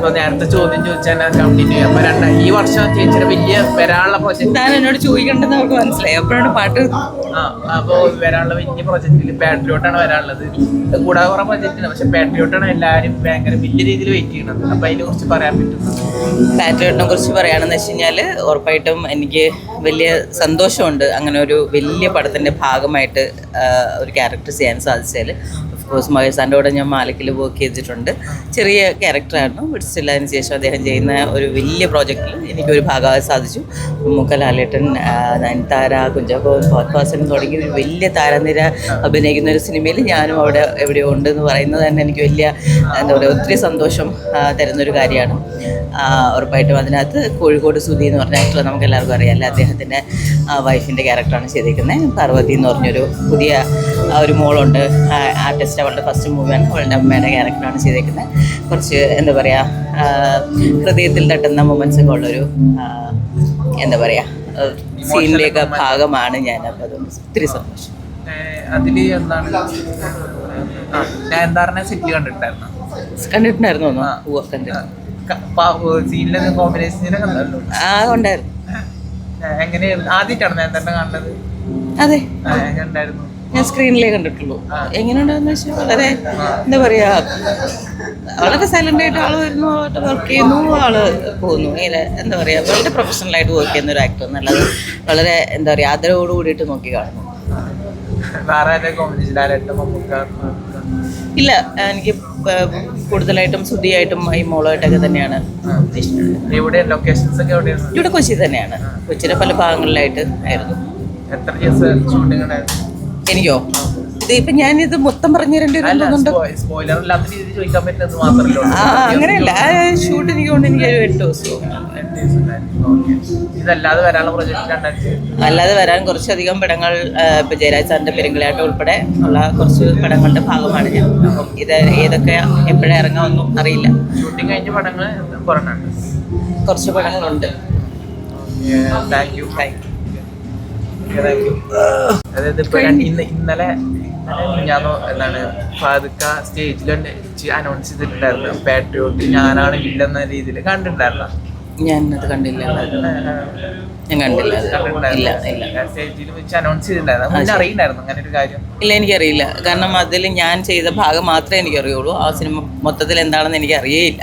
അപ്പൊ നേരത്തെ ചോദ്യം ചോദിച്ചാൽ കണ്ടിന്യൂ ചെയ്യാം. അപ്പൊ രണ്ട ഈ വർഷം ചേച്ചിയുടെ വലിയ വരാനുള്ള പ്രൊജക്ട് താൻ എന്നോട് ചോദിക്കേണ്ടത് അവർക്ക് മനസ്സിലായി. അപ്പോഴാണ് പാട്ട് ആ അപ്പൊ വരാനുള്ള വലിയ പ്രോജക്റ്റിൽ പാട്രിയോട്ടാണ് വരാനുള്ളത്. കൂടാതെ കുറെ പ്രൊജക്റ്റ് പക്ഷെ പാട്രിയോട്ടാണ് എല്ലാവരും ഭയങ്കര വലിയ രീതിയിൽ വെയിറ്റ് ചെയ്യണത്. അപ്പൊ അതിനെ കുറിച്ച് പറയാൻ പറ്റും പാട്രിയോട്ടിനെ കുറിച്ച് പറയുകയാണെന്ന് വെച്ച് കഴിഞ്ഞാൽ ഉറപ്പായിട്ടും എനിക്ക് വലിയ സന്തോഷമുണ്ട് അങ്ങനെ ഒരു വലിയ പടത്തിന്റെ ഭാഗമായിട്ട് ഒരു ക്യാരക്ടർ ചെയ്യാൻ സാധിച്ചാൽ കോഴ്സ് മഹേഷ് സാറിന്റെ കൂടെ ഞാൻ മാലക്കിൽ വർക്ക് ചെയ്തിട്ടുണ്ട്. ചെറിയ ക്യാരക്ടറായിരുന്നു അതിന് ശേഷം അദ്ദേഹം ചെയ്യുന്ന ഒരു വലിയ പ്രോജക്റ്റിൽ എനിക്കൊരു ഭാഗമാകാൻ സാധിച്ചു. മുക്കലാലേട്ടൻ നയൻതാര കുഞ്ചാക്കോ ഫാസിൻ തുടങ്ങി ഒരു വലിയ താരനിര അഭിനയിക്കുന്ന ഒരു സിനിമയിൽ ഞാനും അവിടെ എവിടെയോ ഉണ്ടെന്ന് പറയുന്നത് തന്നെ എനിക്ക് വലിയ എന്താ പറയുക ഒത്തിരി സന്തോഷം തരുന്നൊരു കാര്യമാണ്. ഉറപ്പായിട്ടും അതിനകത്ത് കോഴിക്കോട് സുധി എന്ന് പറഞ്ഞ ആക്ടർ നമുക്ക് എല്ലാവർക്കും അറിയാമല്ലോ അദ്ദേഹത്തിന്റെ വൈഫിന്റെ ക്യാരക്ടറാണ് ചെയ്തിരിക്കുന്നത് പാർവതി എന്ന് പറഞ്ഞൊരു പുതിയ ആ, ഒരു മോളുണ്ട്. ആർട്ടിസ്റ്റ് അവളുടെ ഫസ്റ്റ് മൂവിയാണ് അവളുടെ അമ്മയുടെ ക്യാരക്ടറാണ് ചെയ്തേക്കുന്നത് കുറച്ച് എന്താ പറയുക ഹൃദയത്തിൽ തട്ടുന്ന മൊമെൻസൊക്കെ ഒക്കെ ഉള്ളൊരു എന്താ പറയുക സീനിലേക്ക് ഭാഗമാണ് ഞാൻ അപ്പോൾ അത് ഒത്തിരി സന്തോഷം. അതിൽ എന്താണ്? ആ, ഞാൻ എന്താറിനെ സിറ്റി കണ്ടിട്ടുണ്ടായിരുന്നു? കണ്ടിട്ടുണ്ടായിരുന്നു സീനിലെ കോമ്പിനേഷൻ ആ ഉണ്ടായിരുന്നു എങ്ങനെയായിരുന്നു? ആദ്യമായിട്ടാണ് ഞാൻ തന്നെ കാണുന്നത്? അതെ. ഞാൻ സ്ക്രീനിലേ കണ്ടിട്ടുള്ളൂ. എങ്ങനെയുണ്ടാകുന്ന എങ്ങനെയുണ്ടെന്ന് വെച്ചാൽ വളരെ എന്താ പറയാ വളരെ സൈലന്റ് ആയിട്ട് ആൾ വരുന്നു ആളായിട്ട് വർക്ക് ചെയ്യുന്നു ആൾ പോകുന്നു. ഇങ്ങനെ എന്താ പറയാ വളരെ പ്രൊഫഷണൽ ആയിട്ട് വർക്ക് ചെയ്യുന്ന ഒരു ആക്ടർ എന്നുള്ളത് വളരെ എന്താ പറയാ ആദരവോട് കൂടിയിട്ട് നോക്കി കാണുന്നു. ഇല്ല എനിക്ക് കൂടുതലായിട്ടും ശ്രുതിയായിട്ടും ഈ മോളായിട്ടൊക്കെ തന്നെയാണ് ഇവിടെ കൊച്ചി തന്നെയാണ്. കൊച്ചിയുടെ പല ഭാഗങ്ങളിലായിട്ട് ആയിരുന്നു. എത്ര ദിവസം ഷൂട്ടിംഗ് ഉണ്ടായിരുന്നു എനിക്കോ? ഇത് ഇപ്പൊ ഞാനിത് മൊത്തം പറഞ്ഞു തരേണ്ടി. അങ്ങനെയല്ല. ഷൂട്ട് എനിക്ക് കൊണ്ട് എനിക്ക് എട്ട് ദിവസവും ദിവസം അല്ലാതെ വരാൻ കുറച്ചധികം പടങ്ങൾ ഇപ്പൊ ജയരാജ് സാറിന്റെ പെരുങ്കളാട്ടം ഉൾപ്പെടെ ഉള്ള കുറച്ച് പടങ്ങളുടെ ഭാഗമാണ് ഞാൻ. ഇത് ഏതൊക്കെ എപ്പോഴാ ഇറങ്ങാമെന്നും അറിയില്ല. ഷൂട്ടിംഗ് കഴിഞ്ഞ പടങ്ങൾ കുറച്ച് പടങ്ങളുണ്ട്. താങ്ക് യു താങ്ക് യു അതായത് ഇപ്പൊ ഇന്ന് ഇന്നലെ ഞാനോ ഞാൻ എന്താണ് ഫാദുക്ക സ്റ്റേജിൽ അനൗൺസ് ചെയ്തിട്ടുണ്ടായിരുന്നു. പാട്രിയോട്ട് ഞാനാണ് ഇല്ലെന്ന രീതിയിൽ കണ്ടിട്ടുണ്ടായിരുന്നു? ഞാൻ അത് കണ്ടില്ല. ഞാൻ കണ്ടില്ല ഇല്ല ഇല്ല. സ്റ്റേജിൽ വെച്ച് അനൗൺസ് ചെയ്തിട്ടുണ്ടായിരുന്നു? മുന്നേ അറിയണ്ടായിരുന്നു? അങ്ങനെ ഒരു കാര്യം? ഇല്ല എനിക്കറിയില്ല. കാരണം അതിൽ ഞാൻ ചെയ്ത ഭാഗം മാത്രമേ എനിക്കറിയുള്ളൂ. ആ സിനിമ മൊത്തത്തിൽ എന്താണെന്ന് എനിക്ക് അറിയേയില്ല